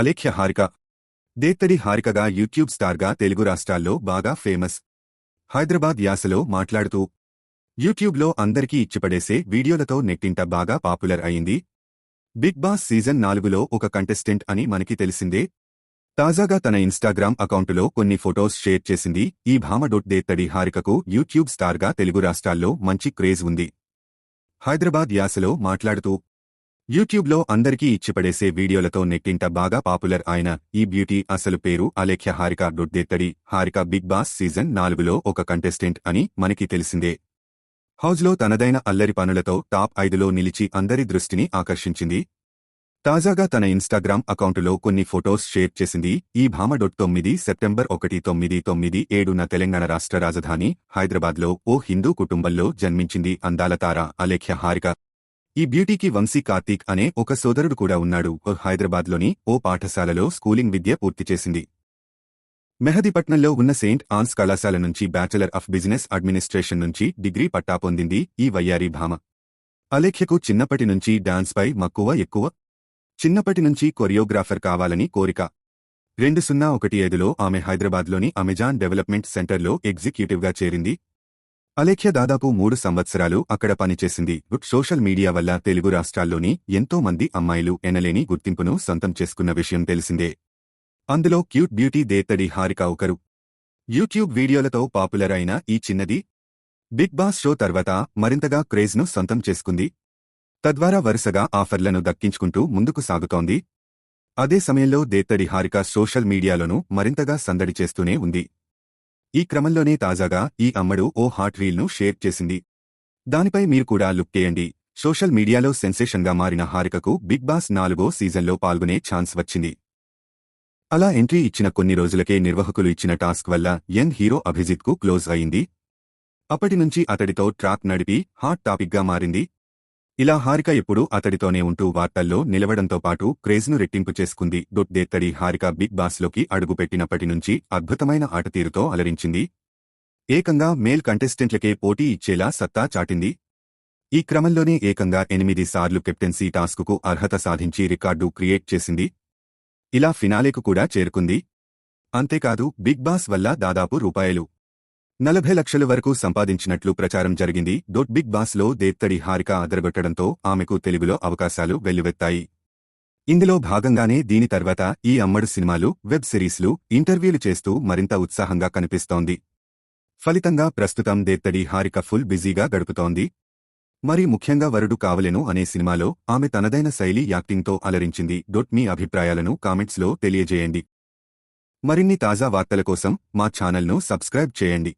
అలేఖ్య హారిక. దేత్తడి హారికగా యూట్యూబ్ స్టార్గా తెలుగు రాష్ట్రాల్లో బాగా ఫేమస్. హైదరాబాద్ యాసలో మాట్లాడుతూ యూట్యూబ్లో అందరికీ ఇచ్చిపడేసే వీడియోలతో నెట్టింట బాగా పాపులర్ అయింది. బిగ్ బాస్ సీజన్ నాలుగులో ఒక కంటెస్టెంట్ అని మనకి తెలిసిందే. తాజాగా తన ఇన్స్టాగ్రామ్ అకౌంటులో కొన్ని ఫొటోస్ షేర్ చేసింది. ఈ భామ డొట్ దేత్తడి హారికకు యూట్యూబ్ స్టార్గా తెలుగు రాష్ట్రాల్లో మంచి క్రేజ్ ఉంది. హైదరాబాద్ యాసలో మాట్లాడుతూ యూట్యూబ్లో అందరికీ ఇచ్చిపడేసే వీడియోలతో నెట్టింట బాగా పాపులర్ అయిన ఈ బ్యూటీ అసలు పేరు Alekhya Harika Doddethadi Harika Bigg Boss season నాలుగులో ఒక కంటెస్టెంట్ అని మనకి తెలిసిందే. హౌజ్లో తనదైన అల్లరి పనులతో టాప్ ఐదులో నిలిచి అందరి దృష్టిని ఆకర్షించింది. తాజాగా తన ఇన్స్టాగ్రామ్ అకౌంటులో కొన్ని ఫొటోస్ షేర్ చేసింది. ఈ భామ డొట్ తొమ్మిది సెప్టెంబర్ ఒకటి తొమ్మిది తొమ్మిది ఏడున తెలంగాణ రాష్ట్ర రాజధాని హైదరాబాద్లో ఓ హిందూ కుటుంబంలో జన్మించింది అందాల తార అలేఖ్య హారిక. ఈ బ్యూటీకి వంశీ కార్తీక్ అనే ఒక సోదరుడు కూడా ఉన్నాడు. ఓ హైదరాబాద్లోని ఓ పాఠశాలలో స్కూలింగ్ విద్య పూర్తి చేసింది. మెహదీపట్నంలో ఉన్న సెయింట్ ఆన్స్ కళాశాల నుంచి బ్యాచిలర్ ఆఫ్ బిజినెస్ అడ్మినిస్ట్రేషన్ నుంచి డిగ్రీ పట్టా పొందింది ఈ వయ్యారి భామ. అలేఖ్యకు చిన్నప్పటి నుంచి డాన్స్పై మక్కువ ఎక్కువ. చిన్నప్పటి నుంచి కొరియోగ్రాఫర్ కావాలని కోరిక. రెండు సున్నా ఒకటి ఐదులో ఆమె హైదరాబాద్లోని అమెజాన్ డెవలప్మెంట్ సెంటర్లో ఎగ్జిక్యూటివ్గా చేరింది. అలేఖ్య దాదాపు మూడు సంవత్సరాలు అక్కడ పనిచేసింది. సోషల్ మీడియా వల్ల తెలుగు రాష్ట్రాల్లోని ఎంతో మంది అమ్మాయిలు ఎనలేని గుర్తింపును సొంతం చేసుకున్న విషయం తెలిసిందే. అందులో క్యూట్ బ్యూటీ దేత్తడి హారిక ఒకరు. యూట్యూబ్ వీడియోలతో పాపులర్ అయిన ఈ చిన్నది బిగ్ బాస్ షో తర్వాత మరింతగా క్రేజ్ను సొంతం చేసుకుంది. తద్వారా వరుసగా ఆఫర్లను దక్కించుకుంటూ ముందుకు సాగుతోంది. అదే సమయంలో దేత్తడి హారిక సోషల్ మీడియాలోనూ మరింతగా సందడి చేస్తూనే ఉంది. ఈ క్రమంలోనే తాజాగా ఈ అమ్మడు ఓ హాట్ రీల్ను షేర్ చేసింది. దానిపై మీరు కూడా లుక్ చేయండి. సోషల్ మీడియాలో సెన్సేషన్గా మారిన హారికకు బిగ్ బాస్ నాలుగో సీజన్లో పాల్గొనే ఛాన్స్ వచ్చింది. అలా ఎంట్రీ ఇచ్చిన కొన్ని రోజులకే నిర్వాహకులు ఇచ్చిన టాస్క్ వల్ల యంగ్ హీరో అభిజిత్కు క్లోజ్ అయింది. అప్పటినుంచి అతడితో ట్రాక్ నడిపి హాట్ టాపిక్గా మారింది ఇలా హారిక ఎప్పుడూ అతడితోనే ఉంటూ వార్తల్లో నిలవడంతో పాటు క్రేజ్ను రెట్టింపు చేసుకుంది. డొట్ హారిక బిగ్ బాస్లోకి అడుగుపెట్టినప్పటి నుంచి అద్భుతమైన ఆటతీరుతో అలరించింది. ఏకంగా మేల్ కంటెస్టెంట్లకే పోటీ ఇచ్చేలా సత్తా చాటింది. ఈ క్రమంలోనే ఏకంగా ఎనిమిది సార్లు కెప్టెన్సీ టాస్కుకు అర్హత సాధించి రికార్డు క్రియేట్ చేసింది. ఇలా ఫినాలేకు కూడా చేరుకుంది. అంతేకాదు బిగ్ బాస్ వల్ల దాదాపు రూపాయలు నలభై లక్షల వరకు సంపాదించినట్లు ప్రచారం జరిగింది. డొట్ బిగ్ బాస్లో దేత్తడి హారిక అదరగొట్టడంతో ఆమెకు తెలుగులో అవకాశాలు వెల్లువెత్తాయి. ఇందులో భాగంగానే దీని తర్వాత ఈ అమ్మడు సినిమాలు వెబ్ సిరీస్లు ఇంటర్వ్యూలు చేస్తూ మరింత ఉత్సాహంగా కనిపిస్తోంది. ఫలితంగా ప్రస్తుతం దేత్తడి హారిక ఫుల్ బిజీగా గడుపుతోంది. మరి ముఖ్యంగా వరుడు కావలెను అనే సినిమాలో ఆమె తనదైన శైలి యాక్టింగ్తో అలరించింది. డొట్ మీ అభిప్రాయాలను కామెంట్స్లో తెలియజేయండి. మరిన్ని తాజా వార్తల కోసం మా ఛానల్ను సబ్స్క్రైబ్ చేయండి.